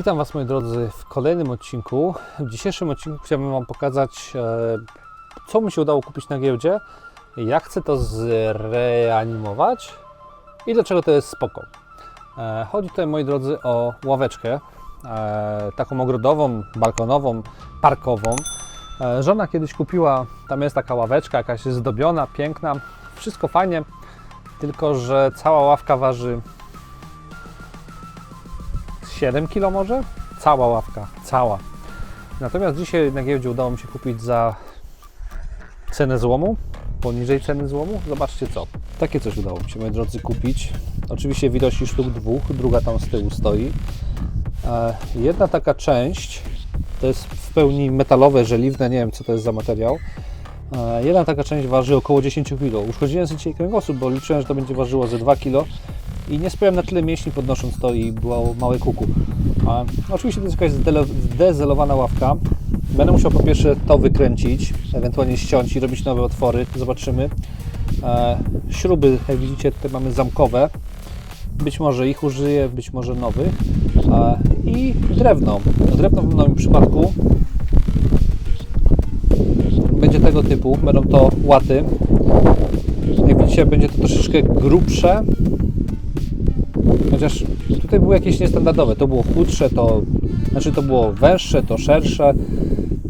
Witam Was moi drodzy w kolejnym odcinku. W dzisiejszym odcinku chciałbym Wam pokazać, e, co mi się udało kupić na giełdzie, jak chcę to zreanimować i dlaczego to jest spoko. E, Chodzi tutaj moi drodzy o ławeczkę, e, taką ogrodową, balkonową, parkową. Żona kiedyś kupiła, tam jest taka ławeczka, jakaś zdobiona, piękna, wszystko fajnie, tylko że cała ławka waży 7 kg może? Cała ławka, cała. Natomiast dzisiaj na giełdzie udało mi się kupić za cenę złomu, poniżej ceny złomu. Zobaczcie co. Takie coś udało mi się, moi drodzy, kupić. Oczywiście w ilości sztuk dwóch, druga tam z tyłu stoi. E, Jedna taka część to jest w pełni metalowe, żeliwne, nie wiem co to jest za materiał. E, Jedna taka część waży około 10 kg. Uszkodziłem sobie dzisiaj kręgosłup, bo liczyłem, że to będzie ważyło ze 2 kg i nie spiąłem na tyle mięśni podnosząc to i było małe kuku. A, oczywiście to jest jakaś zdezelowana ławka. Będę musiał po pierwsze to wykręcić, ewentualnie ściąć i robić nowe otwory. Zobaczymy. E, śruby, jak widzicie, tutaj mamy zamkowe. Być może ich użyję, być może nowych. E, I drewno. Drewno w moim przypadku będzie tego typu. Będą to łaty. Jak widzicie, będzie to troszeczkę grubsze, Chociaż tutaj były jakieś niestandardowe. To było chudsze, to znaczy to było węższe, to szersze.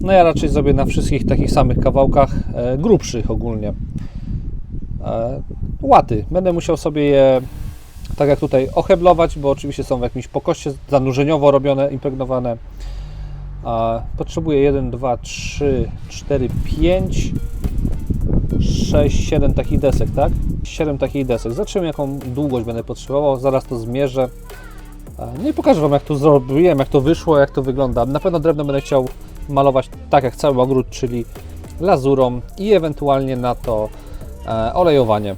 No ja raczej zrobię na wszystkich takich samych kawałkach e, grubszych ogólnie. E, łaty. Będę musiał sobie je tak jak tutaj oheblować, bo oczywiście są w jakimś pokoście zanurzeniowo robione, impregnowane. E, potrzebuję 1, 2, 3, 4, 5 6, 7 takich desek, tak? 7 takich desek. Zobaczymy, jaką długość będę potrzebował. Zaraz to zmierzę. E, No i pokażę Wam, jak to zrobiłem, jak to wyszło, jak to wygląda. Na pewno drewno będę chciał malować tak jak cały ogród, czyli lazurą i ewentualnie na to e, olejowanie.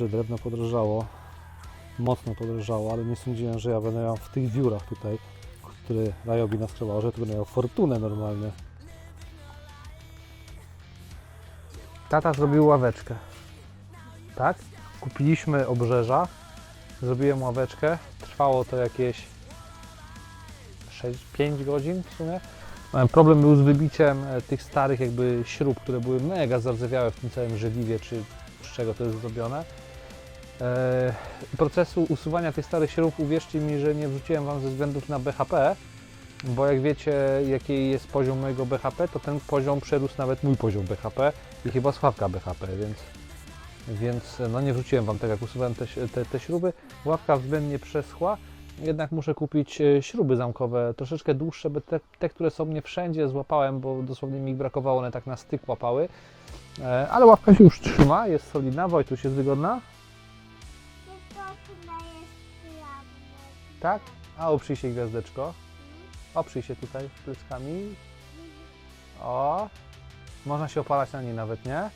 Że drewno podrożało, mocno podrożało, ale nie sądziłem, że ja będę miał w tych wiórach tutaj, które Rajobi naskrzywał, że tu będę miał fortunę normalnie. Tata zrobił ławeczkę. Tak? Kupiliśmy obrzeża, zrobiłem ławeczkę, trwało to jakieś 6-5 godzin w sumie. Problem był z wybiciem e, tych starych jakby śrub, które były mega zardzewiałe w tym całym żeliwie, czy z czego to jest zrobione. E, procesu usuwania tych starych śrub, uwierzcie mi, że nie wrzuciłem Wam ze względów na BHP, bo jak wiecie, jaki jest poziom mojego BHP, to ten poziom przerósł nawet mój poziom BHP i chyba Sławka BHP, więc, więc no nie wrzuciłem Wam tak jak usuwałem te, te, te śruby. Ławka względnie przeschła, jednak muszę kupić e, śruby zamkowe, troszeczkę dłuższe, bo te, te które są nie wszędzie złapałem, bo dosłownie mi brakowało, one tak na styk łapały. E, Ale ławka się już trzyma, jest solidna. Wojtuś jest wygodna? Tak? A oprzyj się gwiazdeczko. Oprzyj się tutaj pleckami. O! Można się opalać na niej nawet, nie?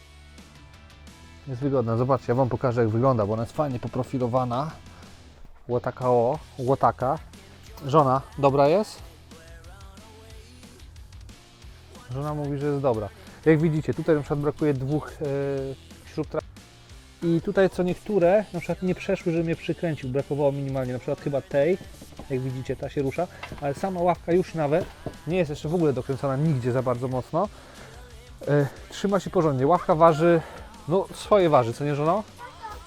Jest wygodna. Zobaczcie, ja Wam pokażę jak wygląda, bo ona jest fajnie poprofilowana. Łotaka o, łotaka. Żona, dobra jest? Żona mówi, że jest dobra. Jak widzicie, tutaj na przykład brakuje dwóch tra- i tutaj co niektóre na przykład nie przeszły, że mnie przykręcił, brakowało minimalnie, na przykład chyba tej, jak widzicie ta się rusza, ale sama ławka już nawet nie jest jeszcze w ogóle dokręcona nigdzie za bardzo mocno. E, trzyma się porządnie, ławka waży, no swoje waży, co nie żono?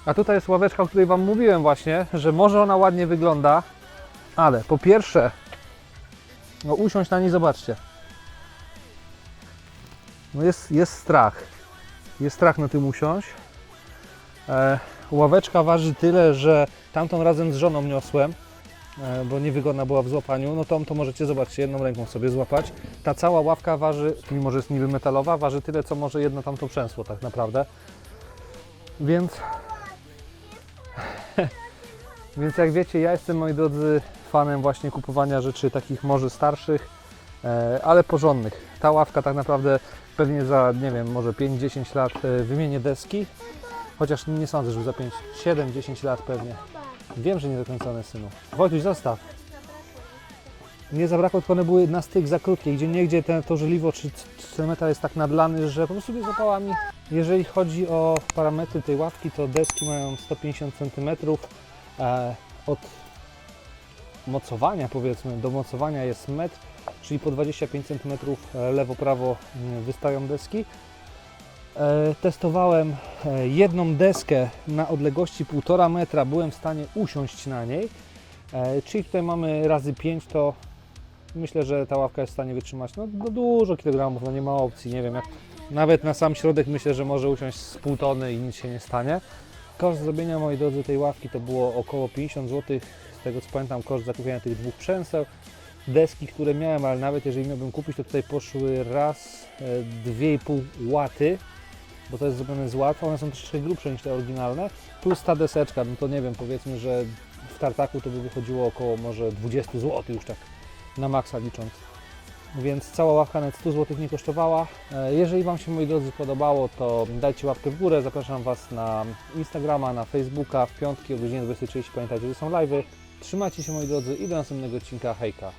A tutaj jest ławeczka, o której Wam mówiłem właśnie, że może ona ładnie wygląda, ale po pierwsze, no usiąść na niej, zobaczcie. No jest, jest strach. Jest strach na tym usiąść. E, ławeczka waży tyle, że tamtą razem z żoną niosłem, e, bo niewygodna była w złapaniu. No tą to możecie zobaczcie, jedną ręką sobie złapać. Ta cała ławka waży, mimo że jest niby metalowa, waży tyle, co może jedno tamto przęsło tak naprawdę. Więc Więc jak wiecie, ja jestem, moi drodzy, fanem właśnie kupowania rzeczy takich może starszych, e, ale porządnych. Ta ławka tak naprawdę pewnie za, nie wiem, może 5-10 lat wymienię deski, chociaż nie sądzę, że za 5, 7-10 lat pewnie. Wiem, że nie dokręcone, synu. Wojtuś, zostaw. Nie zabrakło, tylko one były na styk za krótkie, gdzie niegdzie ten, to żeliwo czy, czy ten metal jest tak nadlany, że po prostu nie złapała mi. Jeżeli chodzi o parametry tej ławki, to deski mają 150 cm. E, od mocowania powiedzmy do mocowania jest metr, czyli po 25 cm lewo-prawo wystają deski. E, testowałem e, jedną deskę na odległości 1,5 metra, byłem w stanie usiąść na niej, e, czyli tutaj mamy razy 5, to myślę, że ta ławka jest w stanie wytrzymać no, no dużo kilogramów, no nie ma opcji, nie wiem jak nawet na sam środek myślę, że może usiąść z pół tony i nic się nie stanie. Koszt zrobienia, moi drodzy, tej ławki to było około 50 zł. Z tego co pamiętam, koszt zakupienia tych dwóch przęseł. Deski, które miałem, ale nawet jeżeli miałbym kupić, to tutaj poszły raz e, 2,5 łaty, bo to jest zrobione z łat. One są troszeczkę grubsze niż te oryginalne. Plus ta deseczka, no to nie wiem, powiedzmy, że w tartaku to by wychodziło około może 20 zł już tak na maksa licząc. Więc cała ławka nawet 100 zł nie kosztowała. E, Jeżeli Wam się moi drodzy podobało, to dajcie łapkę w górę. Zapraszam Was na Instagrama, na Facebooka w piątki o godzinie 20.30. Pamiętajcie, że są live'y. Trzymajcie się moi drodzy i do następnego odcinka. Hejka!